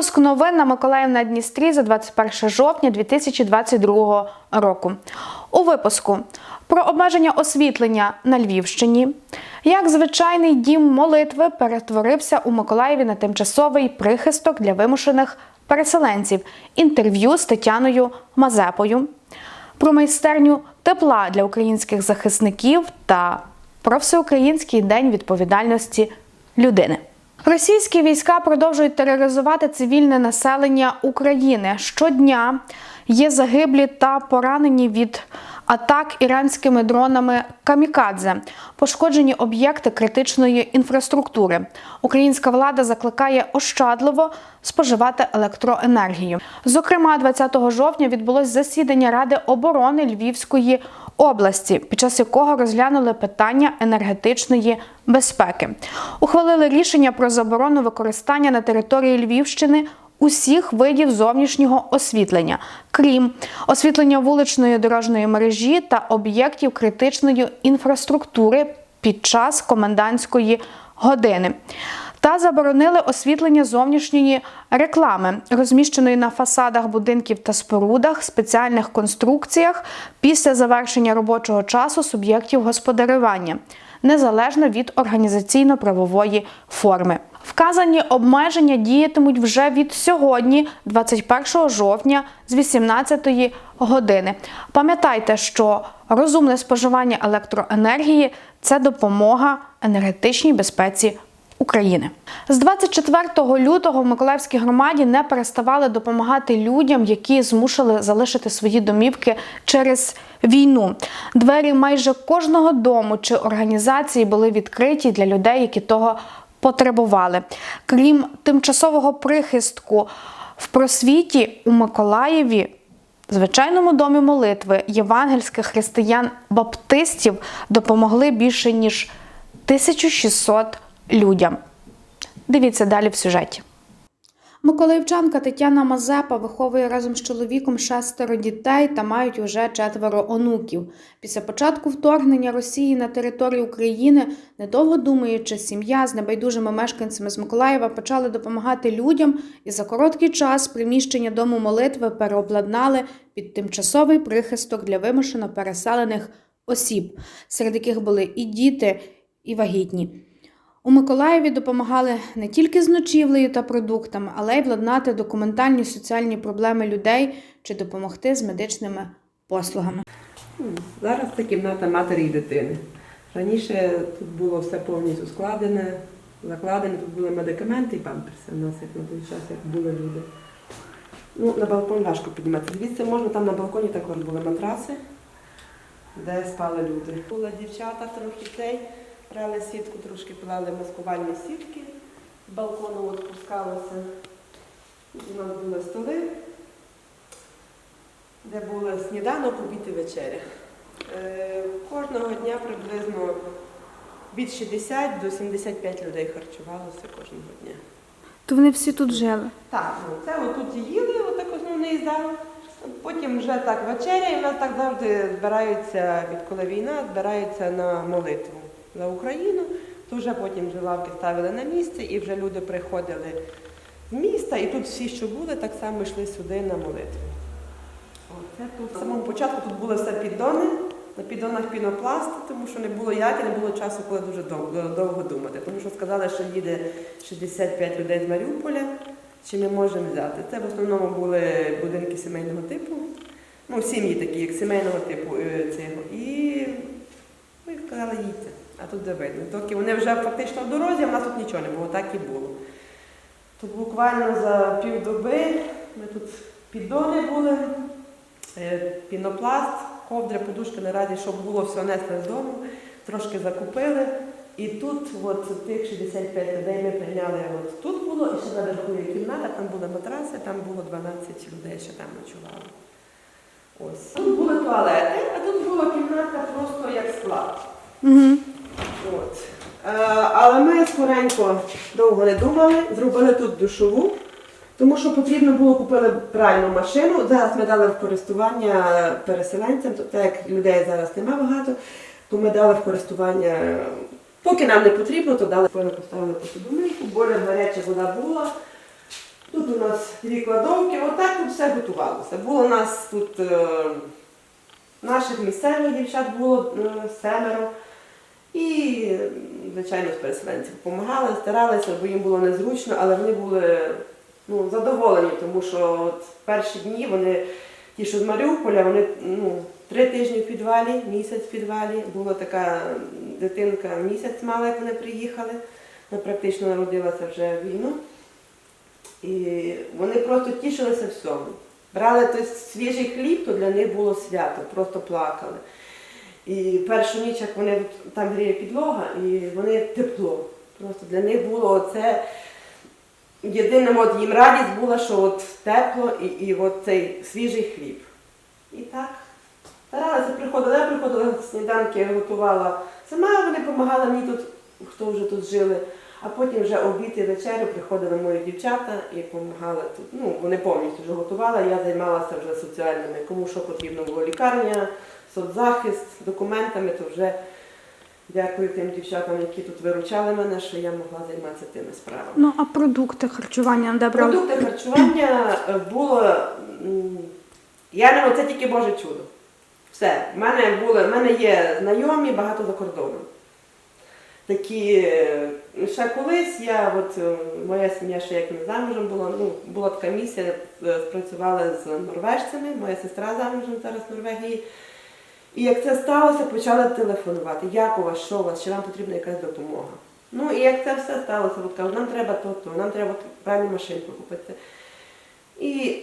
Випуск новин на Миколаїв на Дністрі за 21 жовтня 2022 року. У випуску про обмеження освітлення на Львівщині, як звичайний дім молитви перетворився у Миколаєві на тимчасовий прихисток для вимушених переселенців. Інтерв'ю з Тетяною Мазепою, про майстерню тепла для українських захисників та про всеукраїнський день відповідальності людини. Російські війська продовжують тероризувати цивільне населення України. Щодня є загиблі та поранені від атак іранськими дронами камікадзе, пошкоджені об'єкти критичної інфраструктури. Українська влада закликає ощадливо споживати електроенергію. Зокрема, 20 жовтня відбулось засідання Ради оборони Львівської області, під час якого розглянули питання енергетичної безпеки. Ухвалили рішення про заборону використання на території Львівщини усіх видів зовнішнього освітлення, крім освітлення вуличної дорожньої мережі та об'єктів критичної інфраструктури під час комендантської години. Та заборонили освітлення зовнішньої реклами, розміщеної на фасадах будинків та спорудах, спеціальних конструкціях після завершення робочого часу суб'єктів господарювання, незалежно від організаційно-правової форми. Вказані обмеження діятимуть вже від сьогодні, 21 жовтня, з 18 години. Пам'ятайте, що розумне споживання електроенергії це допомога енергетичній безпеці України з 24 лютого в Миколаївській громаді не переставали допомагати людям, які змушили залишити свої домівки через війну. Двері майже кожного дому чи організації були відкриті для людей, які того потребували. Крім тимчасового прихистку в просвіті у Миколаєві. Звичайному домі молитви євангельських християн-баптистів допомогли більше ніж 1600 людям. Дивіться далі в сюжеті. Миколаївчанка Тетяна Мазепа виховує разом з чоловіком шестеро дітей та мають уже четверо онуків. Після початку вторгнення Росії на територію України, недовго думаючи, сім'я з небайдужими мешканцями з Миколаєва почали допомагати людям, і за короткий час приміщення дому молитви переобладнали під тимчасовий прихисток для вимушено переселених осіб, серед яких були і діти, і вагітні. У Миколаєві допомагали не тільки з ночівлею та продуктами, але й владнати документальні соціальні проблеми людей чи допомогти з медичними послугами. Зараз це кімната матері і дитини. Раніше тут було все повністю складене, закладене, тут були медикаменти і памперси. У нас як на той час, як були люди. Ну, на балкон важко піднімати. Звідси можна, там на балконі також були матраси, де спали люди. Були дівчата трохи цей, брали сітку, трошки плели маскувальні сітки, з балкону от пускалося. Тут у нас були столи, де були сніданок, обід і вечеря. Е, Кожного дня приблизно від 60 до 75 людей харчувалося кожного дня. То вони всі тут жили. Так, ну це отут їли, отак основний зал. Потім вже так вечеря, і в нас так завжди збираються, відколи війна, збираються на молитву за Україну. То вже потім вже лавки ставили на місце, і вже люди приходили з міста, і тут всі, що були, так само йшли сюди на молитву. Оце тут. В самому початку тут були все піддони, на піддонах пінопласт, тому що не було як і не було часу, коли дуже довго, довго думати. Тому що сказали, що їде 65 людей з Маріуполя, чи ми можемо взяти. Це в основному були будинки сімейного типу, ну, сім'ї такі, як сімейного типу е, цього. І ми сказали, їдьте, а тут де видно. Доки вони вже фактично в дорозі, а в нас тут нічого не було, так і було. Тут буквально за півдоби ми тут піддони були, е, пінопласт, ковдри, подушки наразі, щоб було все несли з дому, трошки закупили. І тут, от тих 65 людей ми прийняли. От тут було, і ще наверху є кімната, там були матраси, там було 12 людей, що там ночували. Ось. Тут були туалети, а тут була кімната просто як склад. Угу. От. Е, але ми скоренько довго не думали, зробили тут душову, тому що потрібно було купили пральну машину. Зараз ми дали в користування переселенцям, то так як людей зараз нема багато, то ми дали в користування. Поки нам не потрібно, то дали поставили посудомийку, боля гаряча вода була. Тут у нас дві кладовки, отак тут все готувалося. Було у нас тут е, наших місцевих дівчат було е, семеро. І, звичайно, з переселенців допомагали, старалися, бо їм було незручно, але вони були ну, задоволені, тому що от перші дні вони, ті, що з Маріуполя, вони ну, три тижні в підвалі, місяць в підвалі. Була така дитинка, місяць мала, як вони приїхали. Вона практично народилася вже війну. І вони просто тішилися всьому. Брали той свіжий хліб, то для них було свято, просто плакали. І першу ніч, як вони там гріє підлога, і вони тепло. Просто для них було це єдиним от їм радість була, що от тепло і, і от цей свіжий хліб. І так. Старалася, приходила, я приходила сніданки, готувала сама, вони допомагали мені тут, хто вже тут жили. А потім вже обід і вечерю приходили мої дівчата і допомагали тут. Ну, вони повністю вже готували, я займалася вже соціальними, кому що потрібно було лікарня, соцзахист, документами, то вже дякую тим дівчатам, які тут виручали мене, що я могла займатися тими справами. Ну а продукти харчування де брали? Продукти харчування е, було. Я не це тільки Боже чудо. Все. В мене були, в мене є знайомі багато за кордоном. Такі е, ще колись я, от е, моя сім'я ще як не замужем була, ну, була така місія, спрацювали з норвежцями, моя сестра замужем зараз в Норвегії. І як це сталося, почали телефонувати. Як у вас, що у вас, чи вам потрібна якась допомога? Ну і як це все сталося, от кажуть, нам треба то, то, нам треба правильну машинку купити. І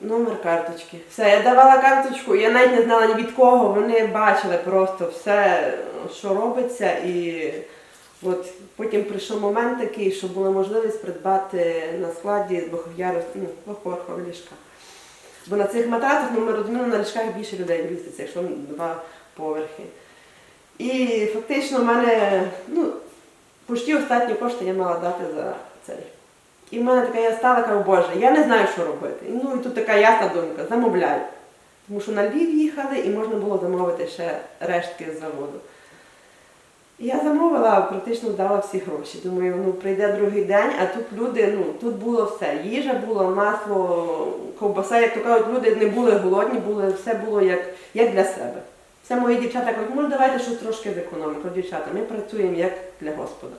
номер карточки. Все, я давала карточку, я навіть не знала ні від кого, вони бачили просто все, що робиться. І от потім прийшов момент такий, що була можливість придбати на складі двохярус, ну, ліжка. Бо на цих матрацах, ну ми розуміємо, на ліжках більше людей міститься, якщо два поверхи. І фактично в мене, ну, почти останні кошти я мала дати за цей. І в мене така я стала, кажу, Боже, я не знаю, що робити. Ну і тут така ясна думка, замовляю. Тому що на Львів їхали і можна було замовити ще рештки з заводу. Я замовила, практично дала всі гроші. Думаю, ну прийде другий день, а тут люди, ну тут було все. Їжа була, масло, ковбаса, як то кажуть, люди не були голодні, були, все було як, як для себе. Все мої дівчата кажуть, може давайте щось трошки зекономимо. Дівчата, ми працюємо як для Господа.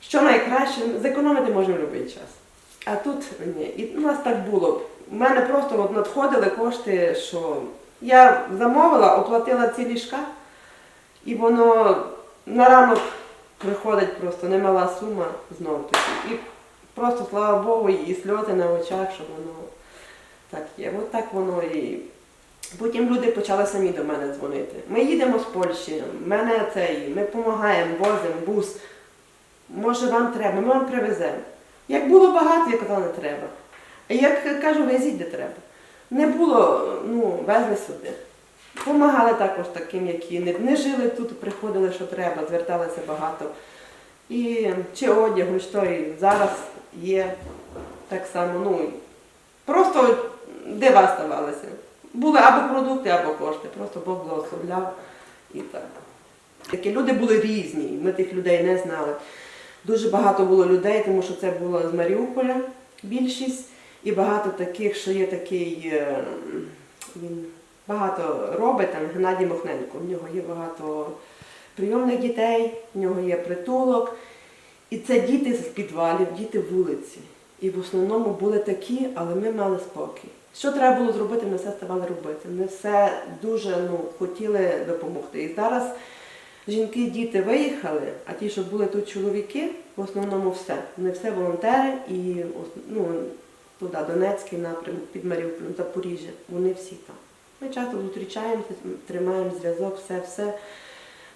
Що найкраще, зекономити можемо в будь-який час. А тут ні. І у нас так було. У мене просто от надходили кошти, що я замовила, оплатила ці ліжка, і воно на ранок приходить просто немала сума знов таки. І просто, слава Богу, і сльози на очах, що воно так є. От так воно і. Потім люди почали самі до мене дзвонити. Ми їдемо з Польщі, мене цей, ми допомагаємо, возимо бус. Може вам треба, ми вам привеземо. Як було багато, я казала, не треба. А як кажу, везіть де треба. Не було, ну, везли сюди. Помагали також таким, які не, не жили тут, приходили, що треба, зверталися багато. І чи одягу, що і зараз є так само. Ну, просто дива ставалися. Були або продукти, або кошти. Просто Бог благословляв і так. Такі люди були різні, ми тих людей не знали. Дуже багато було людей, тому що це було з Маріуполя більшість, і багато таких, що є такий, е, він багато робить, там Геннадій Мохненко, в нього є багато прийомних дітей, в нього є притулок. І це діти з підвалів, діти вулиці. І в основному були такі, але ми мали спокій. Що треба було зробити, ми все ставали робити. Ми все дуже ну, хотіли допомогти. І зараз жінки, діти виїхали, а ті, що були тут чоловіки, в основному все. Вони все волонтери і ну, туди, Донецький напрямок, під Маріуполем, Запоріжжя, вони всі там. Ми часто зустрічаємося, тримаємо зв'язок, все, все.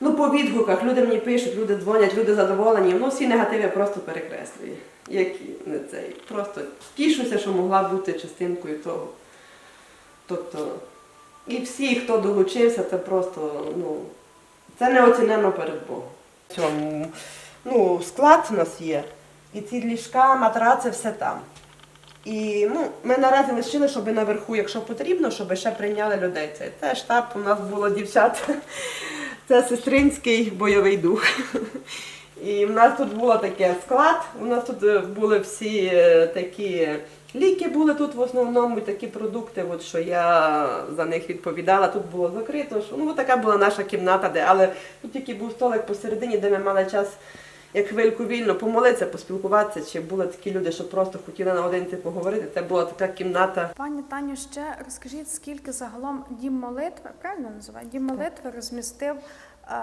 Ну, по відгуках люди мені пишуть, люди дзвонять, люди задоволені. Ну, всі негативи просто перекреслюю. Які не цей. Просто тішуся, що могла бути частинкою того. Тобто, і всі, хто долучився, це просто, ну, це неоціненно перед Богом. Цьому, ну, склад у нас є. І ці ліжка, матраци, все там. І ну, ми наразі лишили, щоб наверху, якщо потрібно, щоб ще прийняли людей. Це, це штаб у нас було дівчат. Це сестринський бойовий дух. І в нас тут було таке склад. У нас тут е, були всі е, такі ліки, були тут в основному такі продукти, от, що я за них відповідала. Тут було закрито. Що, ну, така була наша кімната, де, але тут тільки був столик посередині, де ми мали час як хвильку вільно помолитися, поспілкуватися. Чи були такі люди, що просто хотіли наодинці поговорити. Це була така кімната. Пані Таню, ще розкажіть, скільки загалом дім молитви, правильно називає? Дім молитви розмістив е,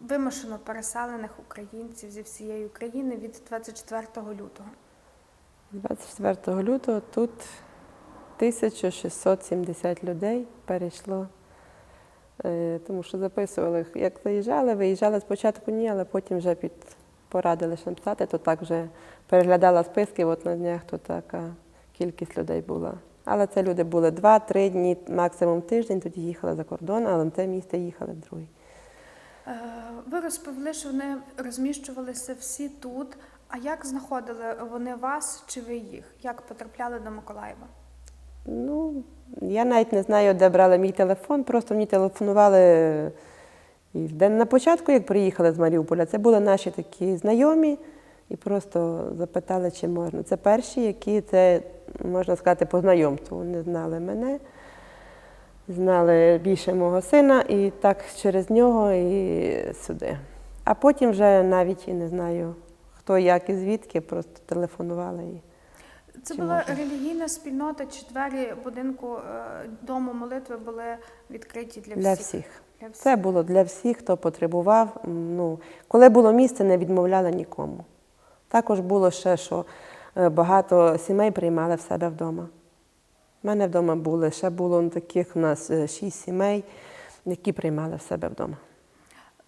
вимушено переселених українців зі всієї України від 24 лютого. 24 лютого тут 1670 людей перейшло, тому що записували, як заїжджали, виїжджали спочатку ні, але потім вже під порадили що написати, то так вже переглядала списки, от на днях то така кількість людей була. Але це люди були 2-3 дні, максимум тиждень, тоді їхали за кордон, але на те місце їхали другий. Е, Ви розповіли, що вони розміщувалися всі тут. А як знаходили вони вас чи ви їх? Як потрапляли до Миколаєва? Ну, я навіть не знаю, де брали мій телефон, просто мені телефонували і день на початку, як приїхали з Маріуполя. Це були наші такі знайомі і просто запитали, чи можна. Це перші, які це, можна сказати, по знайомству. Вони знали мене, знали більше мого сина, і так через нього і сюди. А потім вже навіть і не знаю, хто як і звідки, просто телефонували. Це Чи була можна? релігійна спільнота, чи двері будинку е, дому молитви були відкриті для всіх? Для всіх. Для всіх. Це було для всіх, хто потребував. Ну, коли було місце, не відмовляли нікому. Також було ще, що е, багато сімей приймали в себе вдома. У мене вдома були, ще було таких у нас е, шість сімей, які приймали в себе вдома.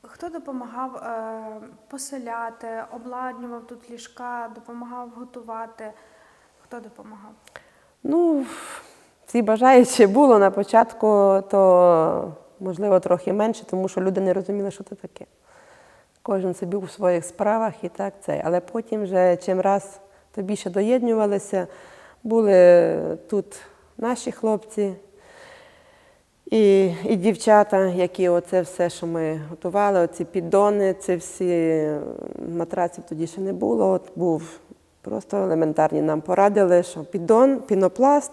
Хто допомагав е, поселяти, обладнював тут ліжка, допомагав готувати? Хто допомагав? Ну, всі бажаючі було на початку, то можливо трохи менше, тому що люди не розуміли, що це таке. Кожен собі у своїх справах і так це. Але потім вже чим раз то більше доєднювалися, були тут наші хлопці і, і дівчата, які оце все, що ми готували, оці піддони, це всі матраців тоді ще не було. От був просто елементарні нам порадили, що піддон, пінопласт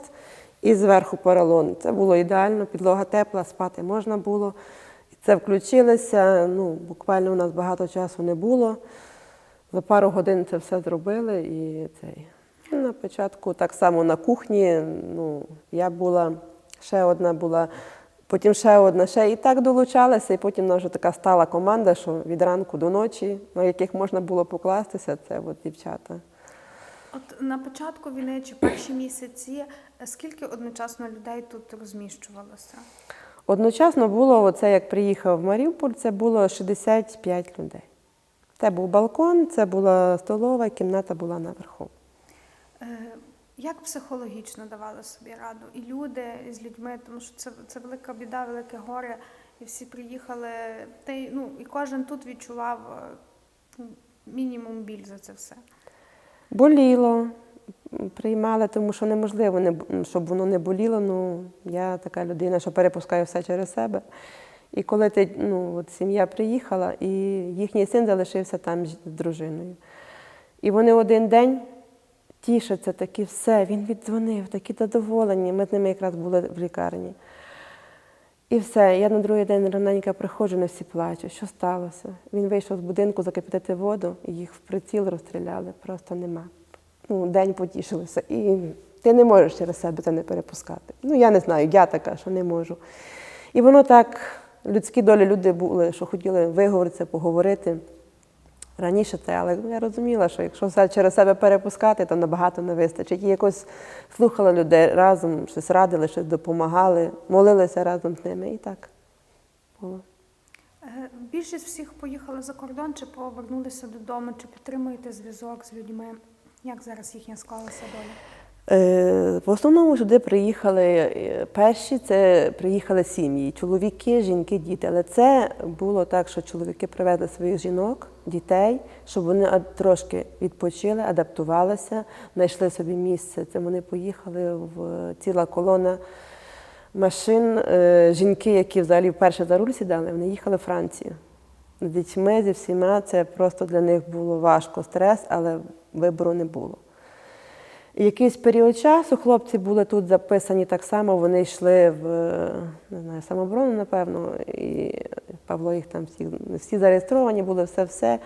і зверху поролон. Це було ідеально, підлога тепла, спати можна було. І це включилося. Ну, буквально у нас багато часу не було. За пару годин це все зробили і цей. Ну, На початку так само на кухні. Ну, я була, ще одна була, потім ще одна, ще і так долучалася, і потім вже така стала команда, що від ранку до ночі, на яких можна було покластися, це от дівчата. От на початку війни чи перші місяці, е, скільки одночасно людей тут розміщувалося? Одночасно було, оце як приїхав в Маріуполь, це було 65 людей. Це був балкон, це була столова, кімната була наверху. Е, Як психологічно давали собі раду? І люди з людьми, тому що це, це велика біда, велике горе, і всі приїхали. Та й, ну, і кожен тут відчував е, мінімум біль за це все. Боліло, приймали, тому що неможливо, не, щоб воно не боліло. Ну, я така людина, що перепускаю все через себе. І коли ти, ну, от сім'я приїхала, і їхній син залишився там з дружиною. І вони один день тішаться, такі все, він віддзвонив, такі задоволені. Ми з ними якраз були в лікарні. І все, я на другий день раненько приходжу, не всі плачуть. Що сталося? Він вийшов з будинку закипятити воду, і їх в приціл розстріляли. Просто нема. Ну, день потішилися. І ти не можеш через себе це не перепускати. Ну, я не знаю, я така, що не можу. І воно так, людські долі люди були, що хотіли виговоритися, поговорити. Раніше це, але я розуміла, що якщо все через себе перепускати, то набагато не вистачить. І якось слухала людей разом, щось радили, щось допомагали, молилися разом з ними. І так було. Е, Більшість всіх поїхали за кордон чи повернулися додому, чи підтримуєте зв'язок з людьми? Як зараз їхня склалася доля? Е, В основному сюди приїхали е, перші, це приїхали сім'ї, чоловіки, жінки, діти. Але це було так, що чоловіки привезли своїх жінок, дітей, щоб вони трошки відпочили, адаптувалися, знайшли собі місце. Це вони поїхали в ціла колона машин. Е, Жінки, які взагалі вперше за руль сідали, вони їхали в Францію. з дітьми, зі всіма. Це просто для них було важко стрес, але вибору не було. Якийсь період часу хлопці були тут записані так само, вони йшли в не знаю, самооборону, напевно, і Павло їх там всі, всі зареєстровані були, все-все.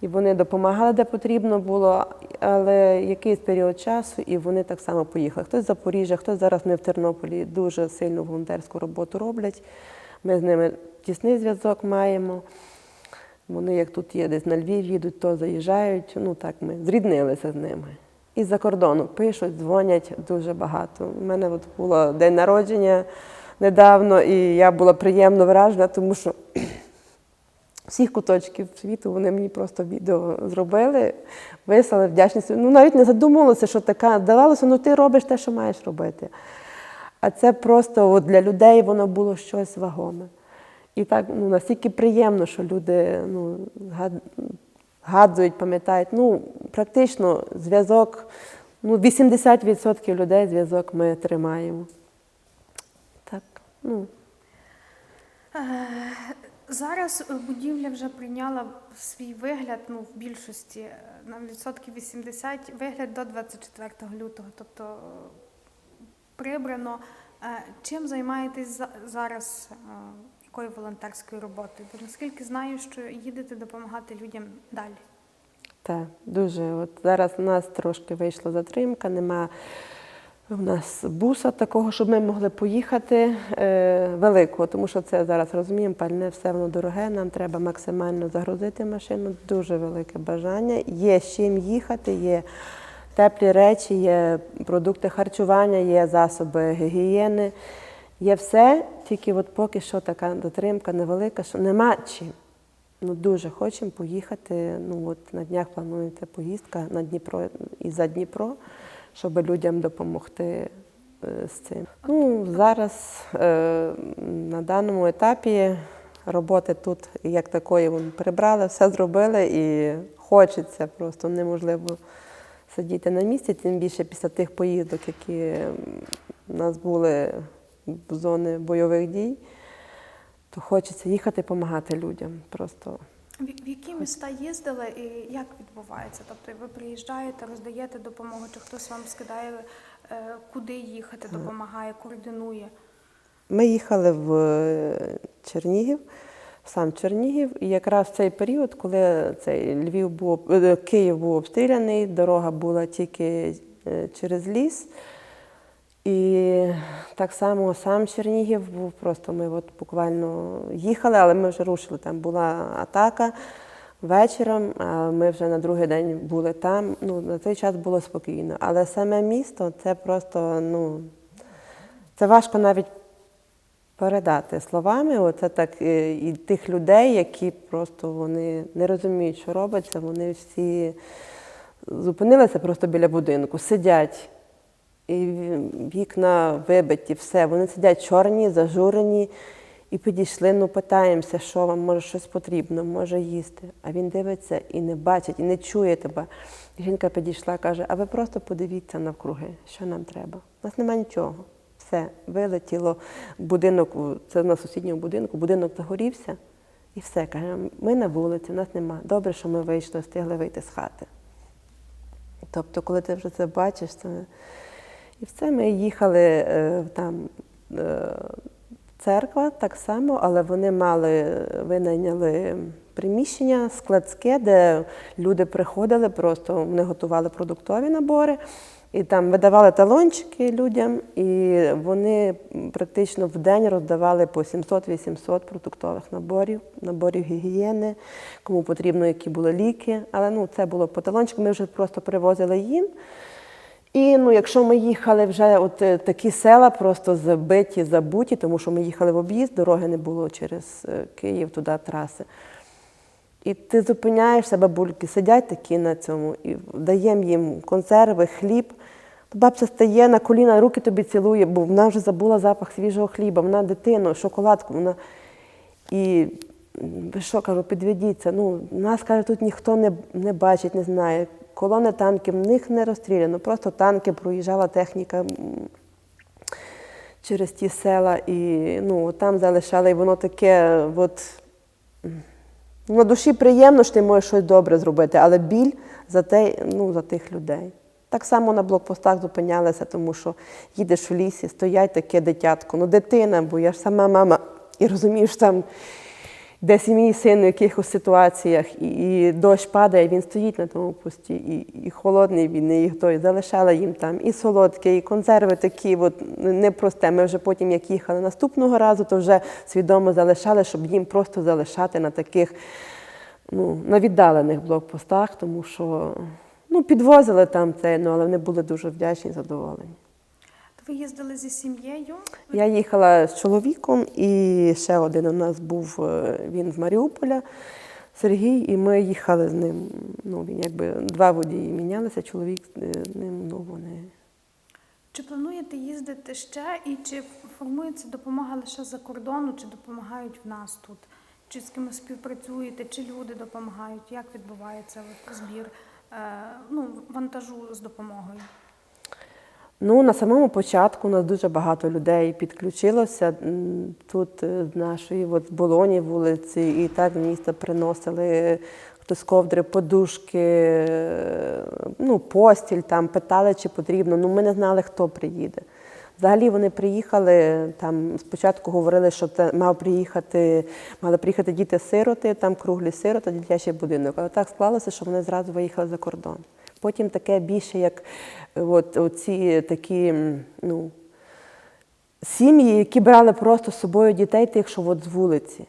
І вони допомагали, де потрібно було, але якийсь період часу, і вони так само поїхали. Хтось з Запоріжжя, хтось зараз не в Тернополі, дуже сильну волонтерську роботу роблять. Ми з ними тісний зв'язок маємо. Вони, як тут є, десь на Львів їдуть, то заїжджають. Ну так ми зріднилися з ними. І за кордону пишуть, дзвонять дуже багато. У мене от було день народження недавно, і я була приємно вражена, тому що всіх куточків світу вони мені просто відео зробили, вислали вдячність. Ну навіть не задумувалося, що така здавалося, ну ти робиш те, що маєш робити. А це просто от для людей воно було щось вагоме. І так ну, настільки приємно, що люди ну, згадують, пам'ятають. Ну, практично зв'язок, ну, 80% людей зв'язок ми тримаємо. Так, ну. Зараз е, будівля вже прийняла свій вигляд, ну в більшості е, на відсотків 80, вигляд до 24 лютого. Тобто е, прибрано. Чим займаєтесь за- зараз? Якою волонтерською роботою? Бо наскільки знаю, що їдете допомагати людям далі. Так, дуже. От зараз у нас трошки вийшла затримка, нема у нас буса такого, щоб ми могли поїхати е, великого, тому що це зараз розуміємо, пальне все воно дороге, нам треба максимально загрузити машину, дуже велике бажання. Є з чим їхати, є теплі речі, є продукти харчування, є засоби гігієни. Є все, тільки от поки що така затримка невелика, що нема чим. Ну, дуже хочемо поїхати. Ну, от на днях планується поїздка на Дніпро і за Дніпро, щоб людям допомогти е, з цим. Ну, зараз е, на даному етапі роботи тут як такої прибрали, все зробили і хочеться просто неможливо сидіти на місці, тим більше після тих поїздок, які у нас були в зони бойових дій то хочеться їхати допомагати людям. Просто В в які міста їздили і як відбувається? Тобто ви приїжджаєте, роздаєте допомогу, чи хтось вам скидає, е, куди їхати, допомагає, координує? ми їхали в е, Чернігів, в сам Чернігів, і якраз в цей період, коли цей Львів був е, Київ був обстріляний, дорога була тільки е, через ліс. І так само сам Чернігів був просто ми от буквально їхали, але ми вже рушили. Там була атака вечором, а ми вже на другий день були там. Ну, на той час було спокійно. Але саме місто це просто, ну, це важко навіть передати словами. Оце так е, і тих людей, які просто вони не розуміють, що робиться, вони всі зупинилися просто біля будинку, сидять. І вікна вибиті, все. Вони сидять чорні, зажурені, і підійшли, ну питаємося, що вам, може, щось потрібно, може їсти. А він дивиться і не бачить, і не чує тебе. Жінка підійшла, каже: а ви просто подивіться навкруги, що нам треба. У нас немає нічого. Все, вилетіло будинок, це на сусідньому будинку, будинок загорівся, і все. Каже, ми на вулиці, нас нема. Добре, що ми вийшли, встигли вийти з хати. Тобто, коли ти вже це бачиш, це. І все, ми їхали е, там е, церква так само, але вони мали, винайняли приміщення складське, де люди приходили, просто вони готували продуктові набори. І там видавали талончики людям, і вони практично в день роздавали по 700-800 продуктових наборів, наборів гігієни, кому потрібно, які були ліки. Але ну, це було по талончику, ми вже просто привозили їм. І ну, якщо ми їхали вже от е, такі села, просто забиті, забуті, тому що ми їхали в об'їзд, дороги не було через е, Київ туди траси. І ти зупиняєшся, бабульки сидять такі на цьому, і даємо їм консерви, хліб. То бабця стає на коліна, руки тобі цілує, бо вона вже забула запах свіжого хліба, вона дитину, шоколадку. Вона... І що кажу, підведіться. Ну, нас каже, тут ніхто не, не бачить, не знає. Колони танків, в них не розстріляно, просто танки проїжджала техніка через ті села, і ну, там залишали, і воно таке, от, На душі приємно, що ти можеш щось добре зробити, але біль за, те, ну, за тих людей. Так само на блокпостах зупинялися, тому що їдеш в лісі, стоять таке дитятко, ну дитина, бо я ж сама мама, і розумієш, там десь і мій син у якихось ситуаціях, і, дощ падає, він стоїть на тому пості, і, і холодний він, і той. Залишала їм там і солодке, і консерви такі, от, непросте. Ми вже потім, як їхали наступного разу, то вже свідомо залишали, щоб їм просто залишати на таких ну, на віддалених блокпостах, тому що ну, підвозили там це, ну, але вони були дуже вдячні, задоволені. Ви їздили зі сім'єю? Я їхала з чоловіком, і ще один у нас був е, він з Маріуполя, Сергій, і ми їхали з ним. Ну, він якби два водії мінялися, чоловік е, з ним, ну вони. Чи плануєте їздити ще і чи формується допомога лише за кордону, чи допомагають в нас тут? Чи з кимось співпрацюєте, чи люди допомагають? Як відбувається збір е, ну, вантажу з допомогою? Ну, на самому початку у нас дуже багато людей підключилося. Тут е, з нашої от, Болоні вулиці, і так з міста приносили хтось ковдри, подушки, е, ну, постіль, там, питали, чи потрібно. Ну, ми не знали, хто приїде. Взагалі вони приїхали, там спочатку говорили, що це мав приїхати, мали приїхати діти-сироти, там круглі сироти, дитячий будинок. Але так склалося, що вони зразу виїхали за кордон. Потім таке більше, як е, от, оці такі ну, сім'ї, які брали просто з собою дітей, тих, що от з вулиці,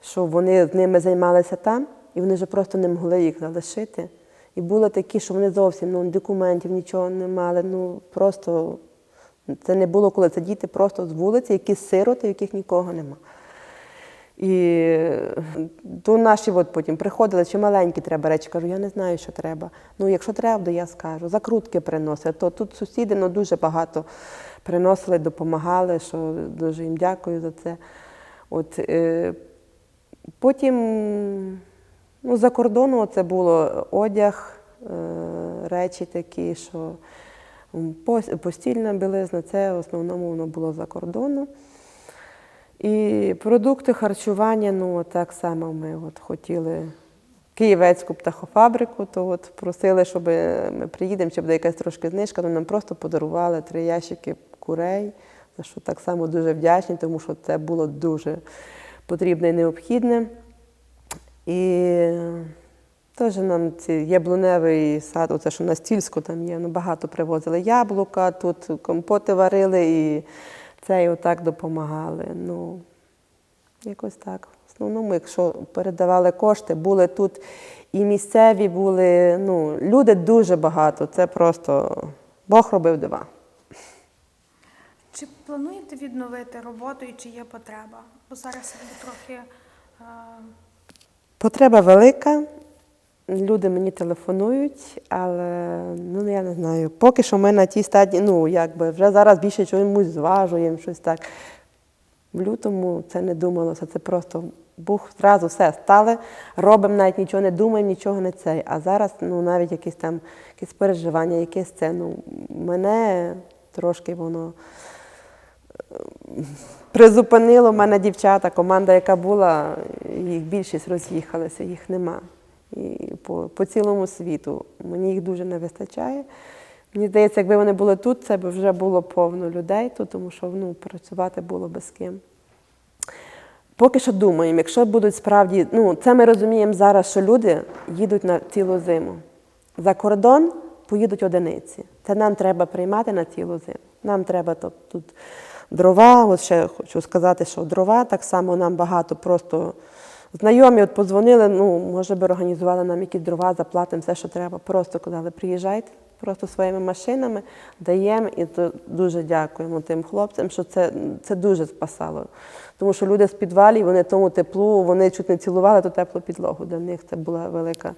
що вони з ними займалися там, і вони вже просто не могли їх залишити. І були такі, що вони зовсім ну, документів нічого не мали. Ну просто це не було коли це діти просто з вулиці, які сироти, яких нікого нема. І то наші от потім приходили, чи маленькі треба речі. Кажу, я не знаю, що треба. Ну, якщо треба, то я скажу. Закрутки приносили. То тут сусіди ну, дуже багато приносили, допомагали, що дуже їм дякую за це. От, е, потім ну, за кордону це було одяг, е, речі такі, що постільна білизна, це в основному воно було за кордону. І продукти харчування, ну так само ми от хотіли Києвецьку птахофабрику, то от просили, щоб ми приїдемо, буде якась трошки знижка, то нам просто подарували три ящики курей, за що так само дуже вдячні, тому що це було дуже потрібне і необхідне. І теж нам ці яблуневий сад, оце що на стільську там є, ну багато привозили яблука, тут компоти варили і це і отак допомагали. Ну, якось так. В основному, якщо передавали кошти, були тут і місцеві були, ну, люди дуже багато. Це просто Бог робив дива. Чи плануєте відновити роботу і чи є потреба? Бо зараз трохи е, Потреба велика. Люди мені телефонують, але ну я не знаю. Поки що ми на тій стадії, ну якби вже зараз більше чомусь зважуємо, щось так. В лютому це не думалося, це просто Бог зразу все стали, робимо, навіть нічого не думаємо, нічого не цей. А зараз ну навіть якісь там якісь переживання, якесь це. Ну, мене трошки воно призупинило. У мене дівчата, команда, яка була, їх більшість роз'їхалися, їх нема. І по, по цілому світу. Мені їх дуже не вистачає. Мені здається, якби вони були тут, це б вже було повно людей тут, тому що ну, працювати було без ким. Поки що думаємо, якщо будуть справді, ну це ми розуміємо зараз, що люди їдуть на цілу зиму. За кордон поїдуть одиниці. Це нам треба приймати на цілу зиму. Нам треба тут, тут дрова. От ще хочу сказати, що дрова так само нам багато просто знайомі от подзвонили, ну, може би організували нам якісь дрова, заплатимо все, що треба. Просто казали, приїжджайте, просто своїми машинами даємо і то дуже дякуємо тим хлопцям, що це, це дуже спасало. Тому що люди з підвалів, вони тому теплу, вони чуть не цілували ту теплу підлогу. Для них це була велика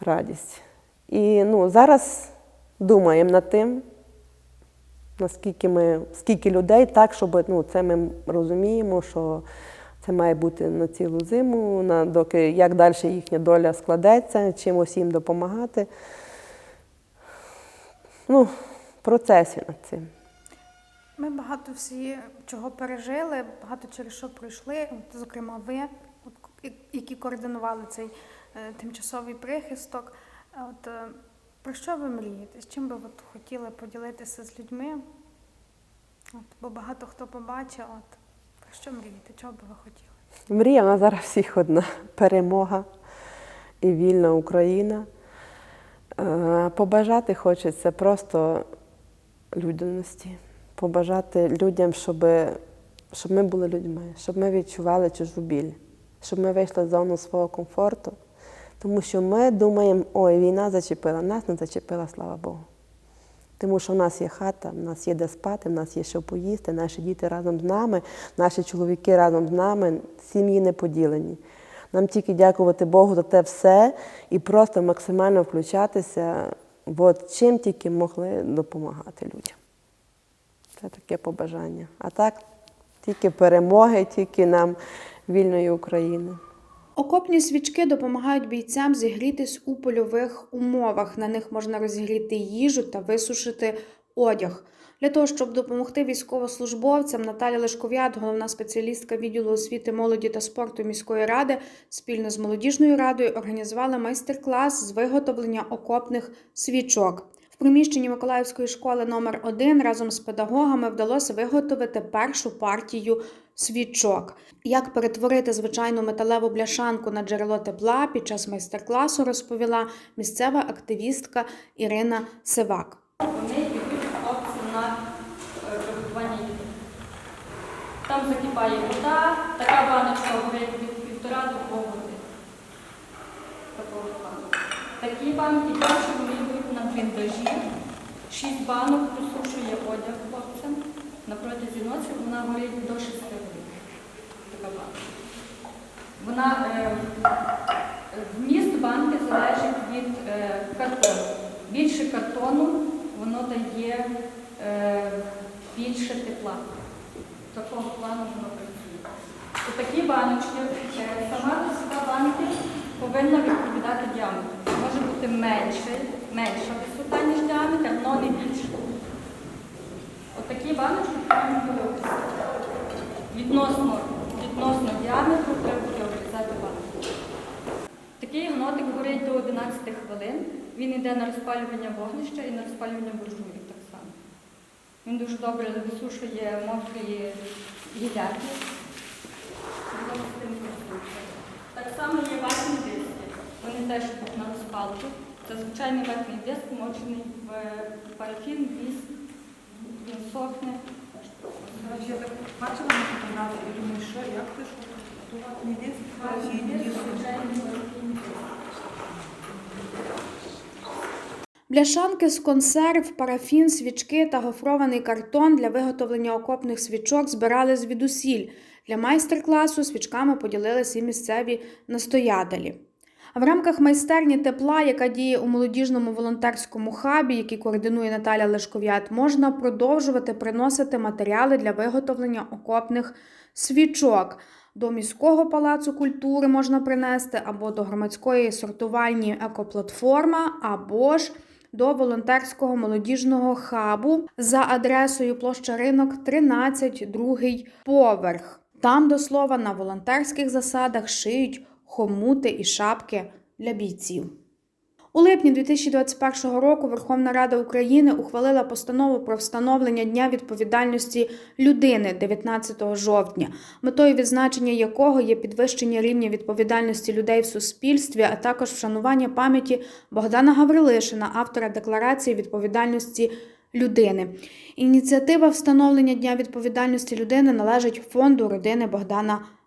радість. І ну, зараз думаємо над тим, наскільки ми, скільки людей, так, щоб ну, це ми розуміємо, що це має бути на цілу зиму, на, доки як далі їхня доля складеться, чимось їм допомагати. Ну, процесі над цим. ми багато всі чого пережили, багато через що пройшли. От, зокрема, ви от які координували цей е, тимчасовий прихисток. От е, про що ви мрієте? З чим би от хотіли поділитися з людьми? От, бо багато хто побачив, от що мрієте? Чого би ви хотіли? Мрія в нас зараз всіх одна перемога і вільна Україна. Е, Побажати хочеться просто людяності, побажати людям, щоб, щоб ми були людьми, щоб ми відчували чужу біль, щоб ми вийшли з зону свого комфорту. Тому що ми думаємо, ой, війна зачепила, нас не зачепила, слава Богу. Тому що в нас є хата, в нас є де спати, в нас є що поїсти, наші діти разом з нами, наші чоловіки разом з нами, сім'ї не поділені. Нам тільки дякувати Богу за те все і просто максимально включатися, от, чим тільки могли допомагати людям. Це таке побажання. А так, тільки перемоги, тільки нам вільної України. Окопні свічки допомагають бійцям зігрітись у польових умовах. На них можна розігріти їжу та висушити одяг. Для того, щоб допомогти військовослужбовцям, Наталя Лешков'ят, головна спеціалістка відділу освіти, молоді та спорту міської ради, спільно з молодіжною радою організували майстер-клас з виготовлення окопних свічок. В приміщенні Миколаївської школи номер 1 разом з педагогами вдалося виготовити першу партію свічок. Як перетворити звичайну металеву бляшанку на джерело тепла під час майстер-класу розповіла місцева активістка Ірина Сивак. Вони йдуть хлопці на е, приготування. Там закипає вода, така баночка горить від півтора до двох годин. Такі банки більше вони йдуть на бліндажі. Шість банок просушує одяг хлопцям. На протязі ночі вона горить до 6 годин. Така банка. Вона е, вміст банки залежить від е, картону. Більше картону воно дає е, більше тепла. Такого плану воно працює. То такі баночки, е, сама висота банки повинна відповідати діаметру. Може бути менше, менша висота, ніж діаметр, але не більше. Отакі баночки. Відносно, відносно діаметру треба буде обрізати. Такий гнотик горить до 11 хвилин. Він йде на розпалювання вогнища і на розпалювання буржуїв так само. Він дуже добре висушує мокрі гіляки. Так само є ватні диски. Вони теж йдуть на розпалку. Це звичайний ватний диск, мочений в парафін, віск, він сохне. Коротше, я так бачила на фотографії і думаю, що, як ти що готувати не десь Ватний диск, звичайний парафін диск. Бляшанки з консерв, парафін, свічки та гофрований картон для виготовлення окопних свічок збирали звідусіль. Для майстер-класу свічками поділилися і місцеві настоятелі. В рамках майстерні тепла, яка діє у молодіжному волонтерському хабі, який координує Наталя Лешков'ят, можна продовжувати приносити матеріали для виготовлення окопних свічок. До міського палацу культури можна принести або до громадської сортувальні екоплатформа, або ж до волонтерського молодіжного хабу за адресою площа ринок 13, другий поверх. Там, до слова, на волонтерських засадах шиють хомути і шапки для бійців. У липні 2021 року Верховна Рада України ухвалила постанову про встановлення Дня відповідальності людини 19 жовтня, метою відзначення якого є підвищення рівня відповідальності людей в суспільстві, а також вшанування пам'яті Богдана Гаврилишина, автора Декларації відповідальності людини. Ініціатива встановлення Дня відповідальності людини належить фонду родини Богдана Гаврилишина.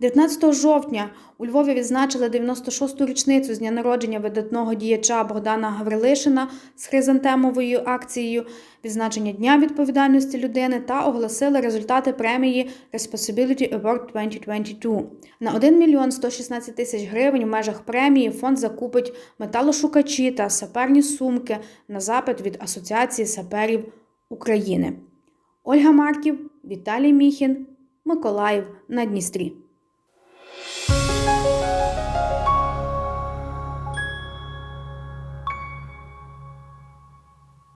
19 жовтня у Львові відзначили 96-ту річницю з дня народження видатного діяча Богдана Гаврилишина з хризантемовою акцією відзначення Дня відповідальності людини та оголосили результати премії Responsibility Award 2022. На 1 мільйон 116 тисяч гривень у межах премії фонд закупить металошукачі та саперні сумки на запит від Асоціації саперів України. Ольга Марків, Віталій Міхін, Миколаїв на Дністрі.